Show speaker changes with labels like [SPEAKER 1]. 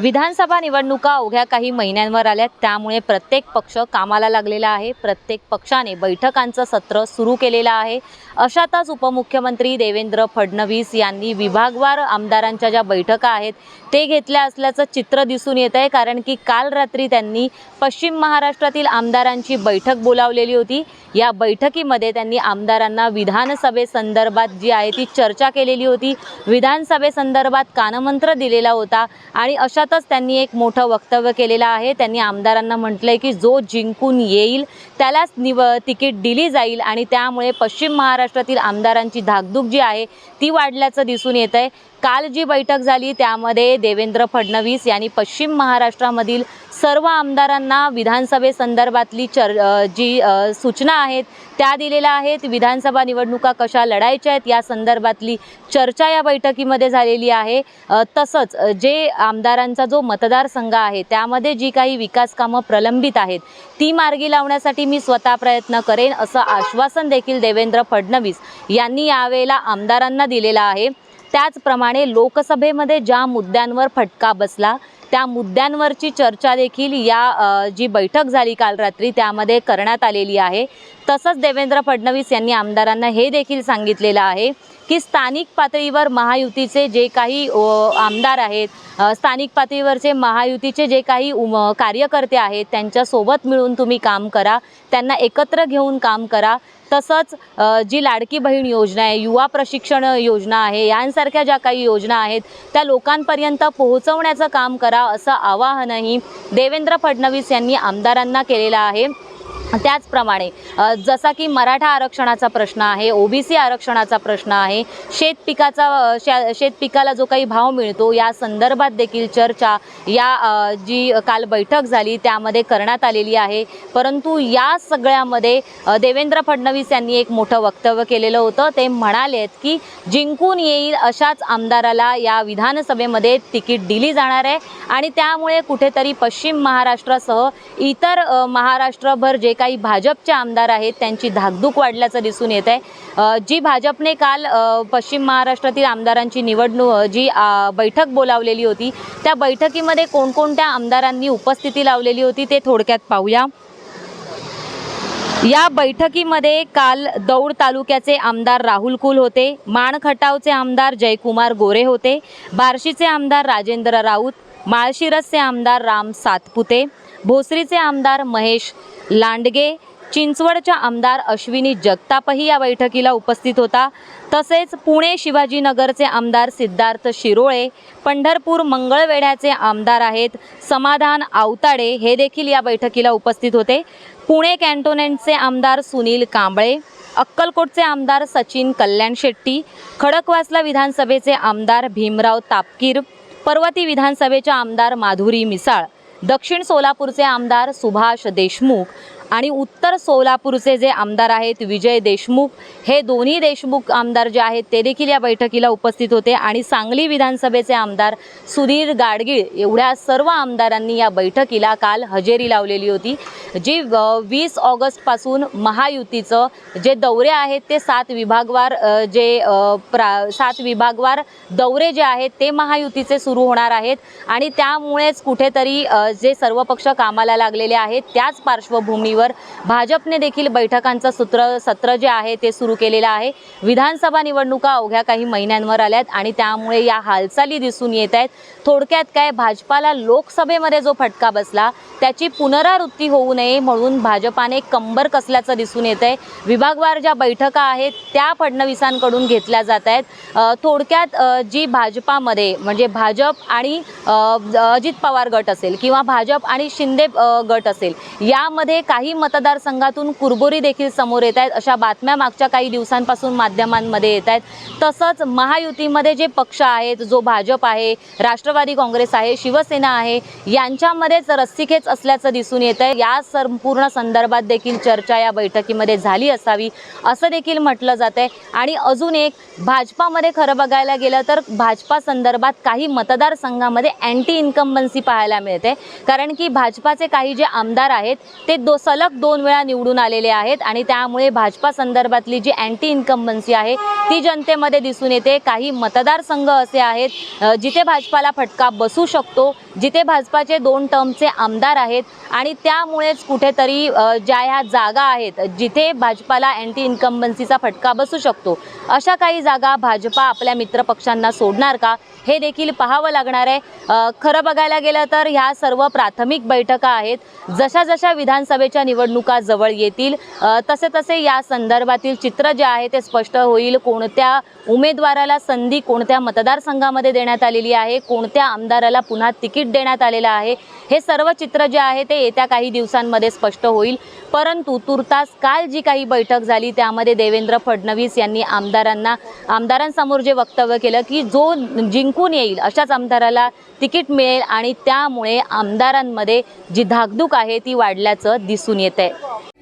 [SPEAKER 1] विधानसभा निवडणुका अवघ्या काही महिन्यांवर आल्या त्यामुळे प्रत्येक पक्ष कामाला लागलेला आहे. प्रत्येक पक्षाने बैठकांचं सत्र सुरू केलेलं आहे. अशातच उपमुख्यमंत्री देवेंद्र फडणवीस यांनी विभागवार आमदारांच्या ज्या बैठका आहेत ते घेतल्या असल्याचं चित्र दिसून येत आहे. कारण की काल रात्री त्यांनी पश्चिम महाराष्ट्रातील आमदारांची बैठक बोलावलेली होती. या बैठकीमध्ये त्यांनी आमदारांना विधानसभेसंदर्भात जी आहे ती चर्चा केलेली होती. विधानसभेसंदर्भात कानमंत्र दिलेला होता आणि अशा अशातच त्यांनी एक मोठं वक्तव्य केलेलं आहे. त्यांनी आमदारांना म्हटलं आहे की जो जिंकून येईल त्यालाच निव तिकीट दिली जाईल आणि त्यामुळे पश्चिम महाराष्ट्रातील आमदारांची धाकधूक जी आहे ती वाढल्याचं दिसून येत आहे काल जी बैठक झाली त्यामध्ये देवेंद्र फडणवीस यांनी पश्चिम महाराष्ट्रामधील सर्व आमदारांना विधानसभेसंदर्भातली चर जी सूचना आहेत त्या दिलेल्या आहेत. विधानसभा निवडणुका कशा लढायच्या आहेत या संदर्भातली चर्चा या बैठकीमध्ये झालेली आहे. तसंच जे आमदारांचा जो मतदारसंघ आहे त्यामध्ये जी काही विकास कामं प्रलंबित आहेत ती मार्गी लावण्यासाठी मी स्वतः प्रयत्न करेन असं आश्वासन देखील देवेंद्र फडणवीस यांनी यावेळेला आमदारांना दिलेलं आहे. त्याचप्रमाणे लोकसभेमध्ये ज्या मुद्द्यांवर फटका बसला त्या मुद्द्यांवरची चर्चा देखील या जी बैठक झाली काल रात्री त्यामध्ये करण्यात आलेली आहे. तसंच देवेंद्र फडणवीस यांनी आमदारांना हे देखील सांगितलेलं आहे की स्थानिक पातळीवर महायुतीचे जे काही आमदार आहेत स्थानिक पातळीवरचे महायुतीचे जे काही उम कार्यकर्ते आहेत त्यांच्यासोबत मिळून तुम्ही काम करा त्यांना एकत्र घेऊन काम करा तसंच जी लाडकी बहीण योजना आहे युवा प्रशिक्षण योजना आहे यांसारख्या ज्या काही योजना आहेत त्या लोकांपर्यंत पोहोचवण्याचं काम करा असं आवाहनही देवेंद्र फडणवीस यांनी आमदारांना केलेलं आहे. त्याचप्रमाणे जसा की मराठा आरक्षणाचा प्रश्न आहे ओबीसी आरक्षणाचा प्रश्न आहे शेतपिकाचा शेतपिकाला जो काही भाव मिळतो या संदर्भात देखील चर्चा या जी काल बैठक झाली त्यामध्ये करण्यात आलेली आहे. परंतु या सगळ्यामध्ये देवेंद्र फडणवीस यांनी एक मोठं वक्तव्य केलेलं होतं. ते म्हणालेत की जिंकून येईल अशाच आमदाराला या विधानसभेमध्ये तिकीट दिली जाणार आहे. आणि त्यामुळे कुठेतरी पश्चिम महाराष्ट्रासह इतर महाराष्ट्रभर जे काही काही भाजपचे आमदार आहेत त्यांची धाकधूक वाढल्याचं दिसून येत आहे. जी भाजपने काल पश्चिम महाराष्ट्रातील आमदारांची निवडणूक जी बैठक बोलावलेली होती त्या बैठकीमध्ये कोणकोणत्या आमदारांनी उपस्थिती लावलेली होती ते थोडक्यात पाहूया. या बैठकीमध्ये काल दौड तालुक्याचे आमदार राहुल कुल होते माण खटावचे आमदार जयकुमार गोरे होते बार्शीचे आमदार राजेंद्र राऊत माळशिरसचे आमदार राम सातपुते भोसरीचे आमदार महेश लांडगे चिंचवडच्या आमदार अश्विनी जगतापही या बैठकीला उपस्थित होता. तसेच पुणे शिवाजीनगरचे आमदार सिद्धार्थ शिरोळे पंढरपूर मंगळवेढ्याचे आमदार आहेत समाधान आवताडे हे देखील या बैठकीला उपस्थित होते. पुणे कॅन्टोनेंटचे आमदार सुनील कांबळे अक्कलकोटचे आमदार सचिन कल्याण शेट्टी खडकवासला विधानसभेचे आमदार भीमराव तापकीर पर्वती विधानसभेच्या आमदार माधुरी मिसाळ दक्षिण सोलापूरचे आमदार सुभाष देशमुख आणि उत्तर सोलापूरचे जे आमदार आहेत विजय देशमुख हे दोन्ही देशमुख आमदार जे आहेत ते देखील या बैठकीला उपस्थित होते. आणि सांगली विधानसभेचे आमदार सुधीर गाडगीळ एवढ्या सर्व आमदारांनी या बैठकीला काल हजेरी लावलेली होती जी वीस ऑगस्टपासून महायुतीचं जे दौरे आहेत ते सात विभागवार जे प्रा सात विभागवार दौरे जे आहेत ते महायुतीचे सुरू होणार आहेत. आणि त्यामुळेच कुठेतरी जे सर्व पक्ष कामाला लागलेले आहेत त्याच पार्श्वभूमीवर भाजपने देखील बैठकांचं सूत्र सत्र जे आहे ते सुरू केलेलं आहे. विधानसभा निवडणुका अवघ्या काही महिन्यांवर आल्यात आणि त्यामुळे या हालचाली दिसून येत आहेत. थोडक्यात काय भाजपाला लोकसभेमध्ये जो फटका बसला त्याची पुनरावृत्ती होऊ नये म्हणून भाजपाने कंबर कसल्याचं दिसून येत आहे विभागवार ज्या बैठका आहेत त्या फडणवीसांकडून घेतल्या जात आहेत. थोडक्यात जी भाजपामध्ये म्हणजे भाजप आणि अजित पवार गट असेल किंवा किंवा भाजप आणि शिंदे गट असेल. यामध्ये काही मतदारसंघातून कुरबोरी देखील समोर येत आहेत. अशा बातम्या मागच्या काही दिवसांपासून माध्यमांमध्ये येत आहेत. तसंच महायुतीमध्ये जे पक्ष आहेत जो भाजप आहे राष्ट्रवादी काँग्रेस आहे शिवसेना आहे यांच्यामध्येच रस्सीखेच असल्याचं दिसून येत आहे. या संपूर्ण संदर्भात देखील चर्चा या बैठकीमध्ये झाली असावी असं देखील म्हटलं जात आहे. आणि अजून एक भाजपामध्ये खरं बघायला गेलं तर भाजपा संदर्भात काही मतदारसंघामध्ये अँटी इन्कम्बन्सी पाहायला मिळते. कारण की भाजपाचे काही जे आमदार आहेत ते दो सलग दोन वेळा निवडून आलेले आहेत आणि त्यामुळे भाजपा संदर्भातली जी अँटी इन्कम्बन्सी आहे ती जनतेमध्ये दिसून येते. काही मतदारसंघ असे आहेत जिथे भाजपाला फटका बसू शकतो जिथे भाजपाचे दोन टर्मचे आमदार आहेत आणि त्यामुळेच कुठेतरी ज्या ह्या जागा आहेत जिथे भाजपाला अँटी इन्कम्बन्सीचा फटका बसू शकतो अशा काही जागा भाजपा आपल्या मित्रपक्षांना सोडणार का? हे देखील पाहावं लागणार आहे. खरं बघायला गेलं तर ह्या सर्व प्राथमिक बैठका आहेत. जशा जशा विधानसभेच्या निवडणुका जवळ येतील तसे तसे या संदर्भातील चित्र जे आहे ते स्पष्ट होईल. कोणत्या उमेदवाराला संधी कोणत्या मतदारसंघामध्ये देण्यात आलेली आहे कोणत्या आमदाराला पुन्हा तिकीट देण्यात आलेलं आहे हे सर्व चित्र जे आहे ते येत्या काही दिवसांमध्ये स्पष्ट होईल. परंतु तुर्तास काल जी काही बैठक झाली त्यामध्ये देवेंद्र फडणवीस यांनी आमदारांना आमदारांसमोर जे वक्तव्य केलं की जो जिंकून येईल अशाच आमदाराला तिकीट मिळेल आणि त्यामुळे आमदारांमध्ये जी धाकधूक आहे ती वाढल्याचं दिसून येत आहे